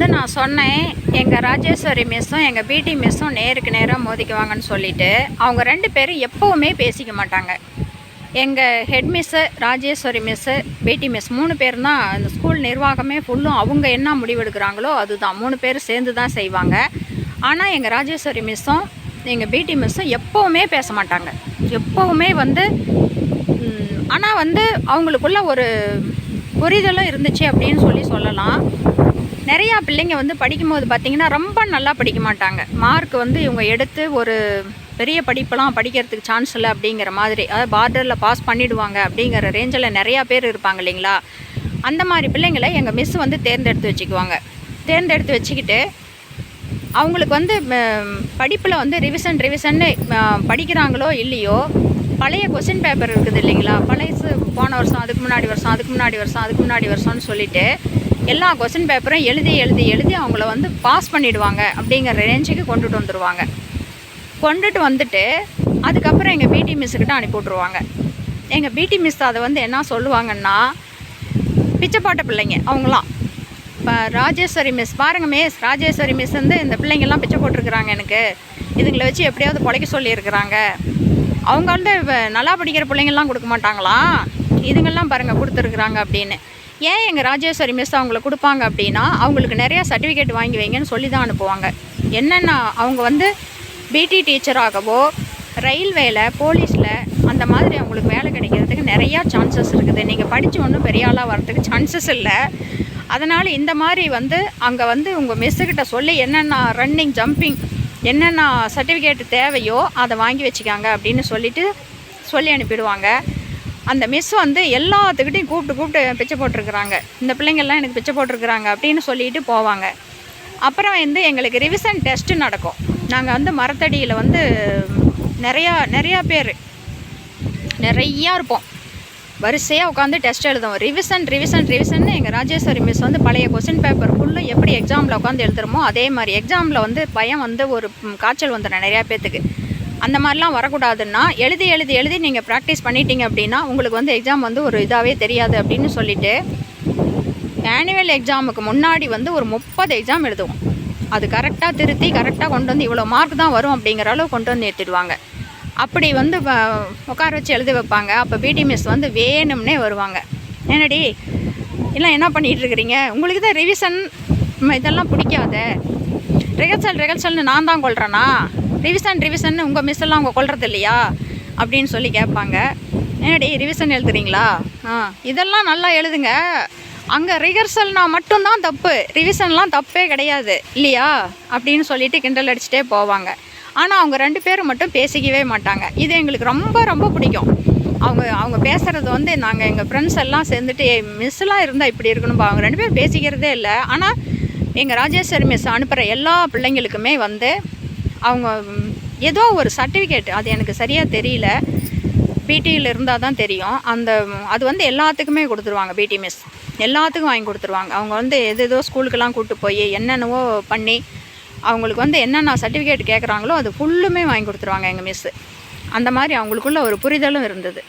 வந்து நான் சொன்னேன் எங்கள் ராஜேஸ்வரி மிஸ்ஸும் எங்கள் பிடி மிஸ்ஸும் நேருக்கு நேராக மோதிக்குவாங்கன்னு சொல்லிட்டு அவங்க ரெண்டு பேரும் எப்போவுமே பேசிக்க மாட்டாங்க. எங்கள் head miss Rajeswari miss PT miss மூணு பேர் தான் இந்த ஸ்கூல் நிர்வாகமே ஃபுல்லும் அவங்க என்ன முடிவெடுக்கிறாங்களோ அதுதான். மூணு பேர் சேர்ந்து தான் செய்வாங்க. ஆனால் எங்கள் ராஜேஸ்வரி மிஸ்ஸும் எங்கள் பிடி மிஸ்ஸும் எப்போவுமே பேச மாட்டாங்க. எப்போவுமே வந்து ஆனால் வந்து அவங்களுக்குள்ள ஒரு புரிதலும் இருந்துச்சு அப்படின்னு சொல்லி சொல்லலாம். நிறையா பிள்ளைங்க வந்து படிக்கும்போது பார்த்திங்கன்னா ரொம்ப நல்லா படிக்க மாட்டாங்க. மார்க் வந்து இவங்க எடுத்து ஒரு பெரிய படிப்பெல்லாம் படிக்கிறதுக்கு சான்ஸ் இல்லை அப்படிங்கிற மாதிரி அதாவது பார்டரில் பாஸ் பண்ணிவிடுவாங்க அப்படிங்கிற ரேஞ்சில் நிறையா பேர் இருப்பாங்க இல்லைங்களா? அந்த மாதிரி பிள்ளைங்களை எங்கள் மிஸ் வந்து தேர்ந்தெடுத்து வச்சுக்குவாங்க. தேர்ந்தெடுத்து வச்சுக்கிட்டு அவங்களுக்கு வந்து படிப்பில் வந்து ரிவிஷன் ரிவிசன்னு படிக்கிறாங்களோ இல்லையோ பழைய கொஸ்டின் பேப்பர் இருக்குது இல்லைங்களா? பழைய போன வருஷம் அதுக்கு முன்னாடி வருஷம் அதுக்கு முன்னாடி வருஷம் அதுக்கு முன்னாடி வருஷம்னு சொல்லிட்டு எல்லா கொஸ்டின் பேப்பரும் எழுதி எழுதி எழுதி அவங்கள வந்து பாஸ் பண்ணிவிடுவாங்க அப்படிங்கிற ரேஞ்சுக்கு கொண்டுட்டு வந்துடுவாங்க கொண்டுட்டு வந்துட்டு அதுக்கப்புறம் எங்கள் பிடி மிஸ்ஸுக்கிட்ட அனுப்பி விட்ருவாங்க எங்கள் பிடி மிஸ் அதை வந்து என்ன சொல்லுவாங்கன்னா பிச்சைப்பாட்ட பிள்ளைங்க அவங்களாம். இப்போ ராஜேஸ்வரி மிஸ் பாருங்க மிஸ் ராஜேஸ்வரி மிஸ் வந்து இந்த பிள்ளைங்கள்லாம் பிச்சை போட்டிருக்கிறாங்க எனக்கு. இதுங்களை வச்சு எப்படியாவது பிழைக்க சொல்லியிருக்கிறாங்க. அவங்க வந்து நல்லா படிக்கிற பிள்ளைங்கள்லாம் கொடுக்க மாட்டாங்களாம். இதுங்கெல்லாம் பாருங்கள் கொடுத்துருக்குறாங்க அப்படின்னு. ஏன் எங்கள் ராஜேஸ்வரி மிஸ் அவங்களை கொடுப்பாங்க அப்படின்னா அவங்களுக்கு நிறையா சர்டிஃபிகேட் வாங்கி வைங்கன்னு சொல்லி தான் அனுப்புவாங்க. என்னென்னா அவங்க வந்து பிடி டீச்சராகவோ ரயில்வேல போலீஸில் அந்த மாதிரி அவங்களுக்கு வேலை கிடைக்கிறதுக்கு நிறையா சான்சஸ் இருக்குது. நீங்கள் படித்து ஒன்றும் பெரிய ஆளாக வரதுக்கு சான்சஸ் இல்லை. அதனால் இந்த மாதிரி வந்து அங்கே வந்து உங்கள் மிஸ்ஸுக்கிட்ட சொல்லி என்னென்ன ரன்னிங் ஜம்பிங் என்னென்ன சர்டிஃபிகேட் தேவையோ அதை வாங்கி வச்சுக்காங்க அப்படின்னு சொல்லிட்டு சொல்லி அனுப்பிடுவாங்க. அந்த மிஸ் வந்து எல்லாத்துக்கிட்டையும் கூப்பிட்டு கூப்பிட்டு பிச்சை போட்டிருக்கிறாங்க. இந்த பிள்ளைங்கள்லாம் எனக்கு பிச்சை போட்டிருக்கிறாங்க அப்படின்னு சொல்லிட்டு போவாங்க. அப்புறம் வந்து எங்களுக்கு ரிவிஷன் டெஸ்ட்டு நடக்கும். நாங்கள் வந்து மரத்தடியில் வந்து நிறையா நிறையா பேர். நிறையா இருப்போம். வரிசையாக உட்காந்து டெஸ்ட் எழுதுவோம். ரிவிஷன் ரிவிஷன் ரிவிஷன் எங்கள் ராஜேஸ்வரி மிஸ் வந்து பழைய கொஸ்டின் பேப்பர் ஃபுல்லும் எப்படி எக்ஸாமில் உட்காந்து எழுதுறோமோ அதே மாதிரி. எக்ஸாமில் வந்து பயம் வந்து ஒரு காய்ச்சல் வந்துடும் நிறையா பேர்த்துக்கு அந்த மாதிரிலாம் வரக்கூடாதுன்னா எழுதி எழுதி எழுதி நீங்கள் ப்ராக்டிஸ் பண்ணிட்டீங்க அப்படின்னா உங்களுக்கு வந்து எக்ஸாம் வந்து ஒரு இதாகவே தெரியாது அப்படின்னு சொல்லிட்டு ஆனுவல் எக்ஸாமுக்கு முன்னாடி வந்து ஒரு முப்பது எக்ஸாம் எழுதுவோம். அது கரெக்டாக திருத்தி கரெக்டாக கொண்டு வந்து இவ்வளோ மார்க் தான் வரும் அப்படிங்கிற அளவு கொண்டு வந்து ஏற்றிடுவாங்க அப்படி வந்து உட்கார வச்சு எழுதி வைப்பாங்க. அப்போ பிடி மிஸ் வந்து வேணும்னே வருவாங்க. என்னடி? இல்லை என்ன பண்ணிகிட்டு இருக்கிறீங்க? உங்களுக்கு தான் ரிவிஷன் இதெல்லாம் பிடிக்காத. ரிகர்சல் ரிகர்சல்னு நான் தான் கொள்கிறேன்னா ரிவிஷன் ரிவிஷன் உங்கள் மிஸ் எல்லாம் அவங்க கொள்றது இல்லையா? அப்படின்னு சொல்லி கேட்பாங்க. என்னடி ரிவிஷன் எழுதுறீங்களா? ஆ இதெல்லாம் நல்லா எழுதுங்க. அங்கே ரிஹர்சல்னா மட்டும்தான் தப்பு. ரிவிஷன்லாம் தப்பே கிடையாது. இல்லையா? அப்படின்னு சொல்லிட்டு கிண்டல் அடிச்சுட்டே போவாங்க. ஆனால் அவங்க ரெண்டு பேரும் மட்டும் பேசிக்கவே மாட்டாங்க. இது எங்களுக்கு ரொம்ப ரொம்ப பிடிக்கும். அவங்க அவங்க பேசுகிறது வந்து நாங்கள் எங்கள் ஃப்ரெண்ட்ஸ் எல்லாம் சேர்ந்துட்டு மிஸ்லாம் இருந்தால் இப்படி இருக்கணும்பா. அவங்க ரெண்டு பேரும் பேசிக்கிறதே இல்லை. ஆனால் எங்கள் ராஜேஸ்வரி மிஸ் அனுப்புகிற எல்லா பிள்ளைங்களுக்குமே வந்து அவங்க ஏதோ ஒரு சர்டிஃபிகேட் அது எனக்கு சரியாக தெரியல. பிடியில் இருந்தால் தான் தெரியும். அந்த அது வந்து எல்லாத்துக்குமே கொடுத்துருவாங்க பிடி மிஸ் எல்லாத்துக்கும் வாங்கி கொடுத்துருவாங்க. அவங்க வந்து எது ஏதோ ஸ்கூலுக்கெல்லாம் கூப்பிட்டு போய் என்னென்னவோ பண்ணி அவங்களுக்கு வந்து என்னென்ன சர்டிஃபிகேட் கேட்குறாங்களோ அது ஃபுல்லுமே வாங்கி கொடுத்துருவாங்க எங்கள் மிஸ்ஸு அந்த மாதிரி அவங்களுக்குள்ள ஒரு புரிதலும் இருந்தது.